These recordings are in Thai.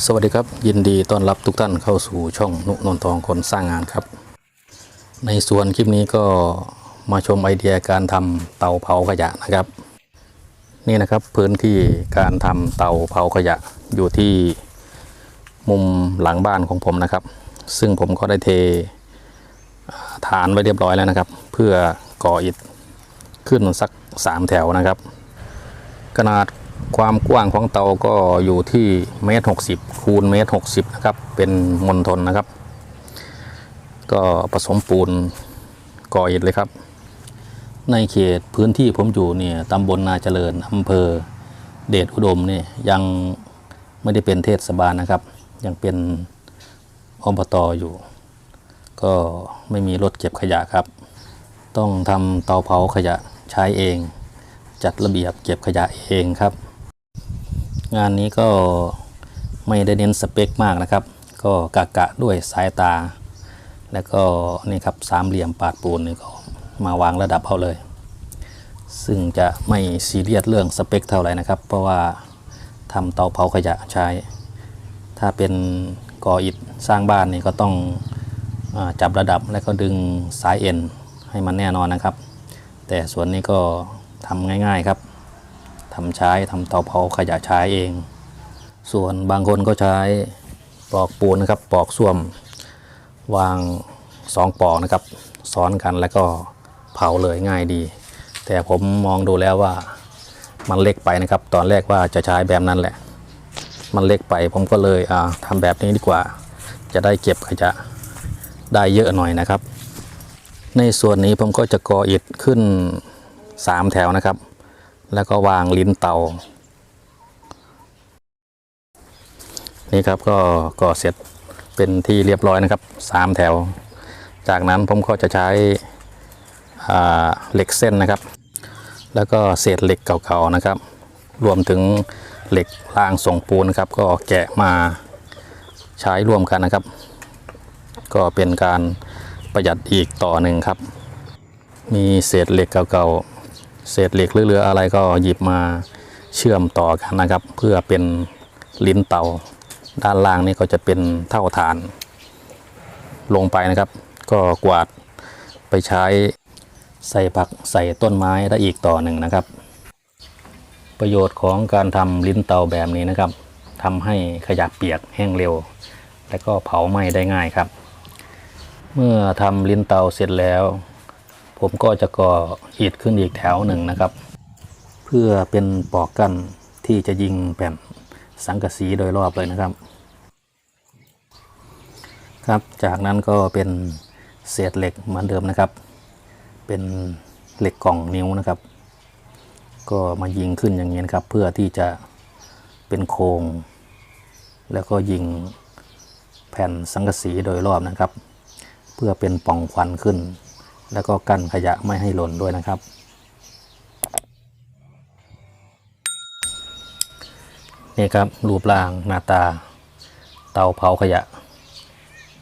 สวัสดีครับ ยินดีต้อนรับทุกท่านเข้าสู่ช่องนุนนทองคนสร้างงานครับ ในส่วนคลิปนี้ก็มาชมไอเดียการทำเตาเผาขยะนะครับ นี่นะครับพื้นที่การทำเตาเผาขยะอยู่ที่มุมหลังบ้านของผมนะครับ ซึ่งผมก็ได้เทฐานไว้เรียบร้อยแล้วนะครับ เพื่อก่ออิฐขึ้นสักสามแถวนะครับ ขนาด ความกว้างของเตาก็อยู่ที่เมตรหกสิบคูณเมตรหกสิบนะครับ เป็นมณฑลนะครับ ก็ผสมปูนก่ออิฐเลยครับ ในเขตพื้นที่ผมอยู่เนี่ยตำบลนาเจริญอำเภอเดชอุดมเนี่ยยังไม่ได้เป็นเทศบาลนะครับ ยังเป็นอบตอยู่ ก็ไม่มีรถเก็บขยะครับ ต้องทำเตาเผาขยะใช้เอง จัดระเบียบเก็บขยะเองครับ งานนี้ก็ไม่ได้เน้นสเปคมากนะครับ ก็กะกะด้วยสายตา แล้วก็นี่ครับสามเหลี่ยมปาดปูนนี่ก็มาวางระดับเอาเลย ซึ่งจะไม่ซีเรียสเรื่องสเปคเท่าไหร่นะครับ เพราะว่าทำเตาเผาขยะใช้ ถ้าเป็นก่ออิฐสร้างบ้านนี่ก็ต้องอจับระดับแล้วก็ดึงสายเอ็นให้มันแน่นอนนะครับ แต่ส่วนนี้ก็ทำง่ายๆครับ ทำใช้ทำเตาเผาขยะใช้เอง ส่วนบางคนก็ใช้ปลอกปูนนะครับปลอกส้วม วางสองปลอกนะครับซ้อนกันแล้วก็เผาเลยง่ายดี แต่ผมมองดูแล้วว่ามันเล็กไปนะครับ ตอนแรกว่าจะใช้แบบนั้นแหละ มันเล็กไปผมก็เลยอ่าทำแบบนี้ดีกว่า จะได้เก็บขยะได้เยอะหน่อยนะครับ ในส่วนนี้ผมก็จะก่ออิฐขึ้น 3 แถวนะครับ แล้วก็วางลิ้นเตา นี่ครับก็ก่อเสร็จเป็นที่เรียบร้อยนะครับ3แถว จากนั้นผมก็จะใช้เหล็กเส้นนะครับ แล้วก็เศษเหล็กเก่าๆนะครับ รวมถึงเหล็กรางส่งปูนนะครับ ก็แกะมาใช้ร่วมกันนะครับ ก็เป็นการประหยัดอีกต่อหนึ่งครับ มีเศษเหล็กเก่าๆ เศษเหล็กหรือเหลืออะไรก็หยิบมาเชื่อมต่อกันนะครับ เพื่อเป็นลิ้นเตา ด้านล่างนี่ก็จะเป็นเท่าฐาน ลงไปนะครับ ก็กวาดไปใช้ใส่ผักใส่ต้นไม้ได้อีกต่อหนึ่งนะครับ ประโยชน์ของการทำลิ้นเตาแบบนี้นะครับทำให้ขยะเปียกแห้งเร็ว และก็เผาไหม้ได้ง่ายครับ เมื่อทำลิ้นเตาเสร็จแล้ว ผมก็จะก่ออิฐขึ้นอีกแถวหนึ่งนะครับ เพื่อเป็นปอกกั้นที่จะยิงแผ่นสังกะสีโดยรอบเลยนะครับ ครับจากนั้นก็เป็นเศษเหล็กเหมือนเดิมนะครับ เป็นเหล็กกล่องนิ้วนะครับ ก็มายิงขึ้นอย่างนี้นะครับ เพื่อที่จะเป็นโครงแล้วก็ยิงแผ่นสังกะสีโดยรอบนะครับ เพื่อเป็นป่องควันขึ้น แล้วก็กั้นขยะไม่ให้หล่นด้วยนะครับ นี่ครับรูปร่างหน้าตา เตาเผาขยะ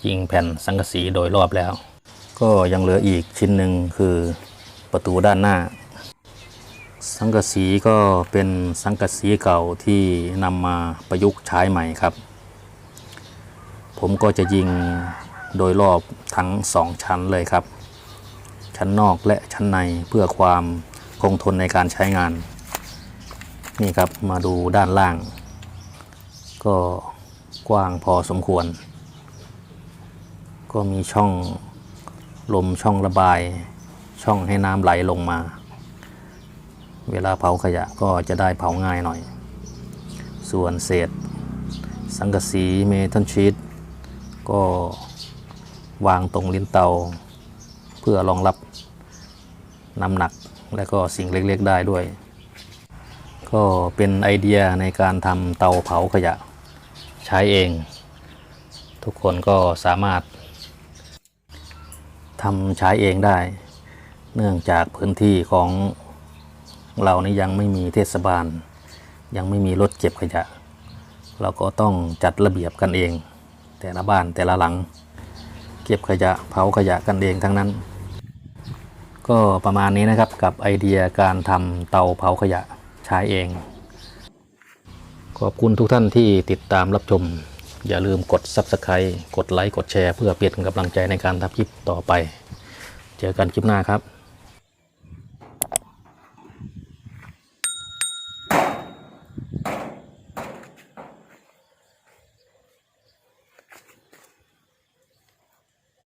ยิงแผ่นสังกะสีโดยรอบแล้ว ก็ยังเหลืออีกชิ้นหนึ่งคือประตูด้านหน้า สังกะสีก็เป็นสังกะสีเก่าที่นำมาประยุกต์ใช้ใหม่ครับ ผมก็จะยิงโดยรอบทั้งสองชั้นเลยครับ ชั้นนอกและชั้นในเพื่อความคงทนในการใช้งาน นี่ครับมาดูด้านล่าง ก็กว้างพอสมควร ก็มีช่องลมช่องระบาย ช่องให้น้ำไหลลงมา เวลาเผาขยะก็จะได้เผาง่ายหน่อย ส่วนเศษ สังกะสีเมทัลชีตก็วางตรงลิ้นเตา เพื่อรองรับน้ำหนักและก็สิ่งเล็กๆได้ด้วย ก็เป็นไอเดียในการทำเตาเผาขยะใช้เอง ทุกคนก็สามารถทำใช้เองได้ เนื่องจากพื้นที่ของเรานี่ยังไม่มีเทศบาล ยังไม่มีรถเก็บขยะ เราก็ต้องจัดระเบียบกันเอง แต่ละบ้านแต่ละหลัง เก็บขยะเผาขยะกันเองทั้งนั้น ก็ประมาณนี้นะครับกับไอเดียการทำเตาเผาขยะใช้เอง ขอบคุณทุกท่านที่ติดตามรับชม อย่าลืมกด Subscribe กดไลค์กดแชร์ เพื่อเป็นกำลังใจในการทำคลิปต่อไป เจอกันคลิปหน้าครับ